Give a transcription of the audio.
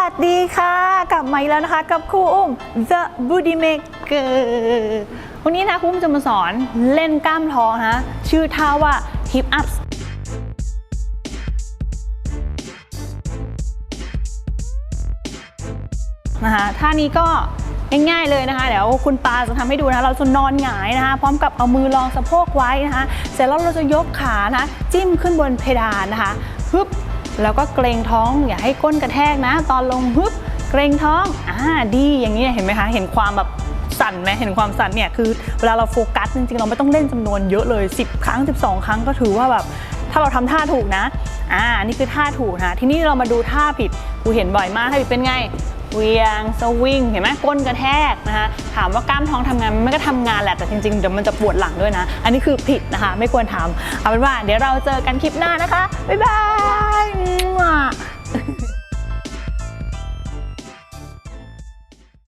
วัสดีค่ะ กลับมาอีกแล้วนะคะกับครูอุ้ม The Booty Maker วันนี้นะครูอุ้มจะมาสอนเล่นกล้ามท้องนะชื่อท่าว่า Hip Ups นะคะท่านี้ก็ง่ายๆเลยนะคะเดี๋ยวคุณปาจะทำให้ดูนะคะเราจะนอนหงายนะคะ พร้อมกับเอามือรองสะโพกไว้นะคะ เสร็จแล้วเราจะยกขานะ จิ้มขึ้นบนเพดานนะคะฮึบ แล้วก็เกรงท้อง อย่าให้ก้นกระแทกนะ ตอนลงฮึบเกรงท้องอ่าดีอย่างนี้เห็นไหมคะ เห็นความแบบสั่นไหมเห็นความสั่นเนี่ยคือเวลาเราโฟกัสจริงๆเราไม่ต้องเล่นจำนวนเยอะเลย 10 ครั้ง 12 ครั้งก็ถือว่าแบบถ้าเราทำท่าถูกนะอ่านี่คือท่าถูกนะทีนี้เรามาดูท่าผิดกูเห็นบ่อยมากท่าผิดเป็นไงเวียงสวิงเห็นไหมก้นกระแทกนะคะถามว่ากล้ามท้องทำงานมันก็ทำงานแหละแต่จริงๆเดี๋ยวมันจะปวดหลังด้วยนะ อันนี้คือผิดนะคะ ไม่ควรทำเอาเป็นว่าเดี๋ยวเราเจอกันคลิปหน้านะคะบ๊ายบาย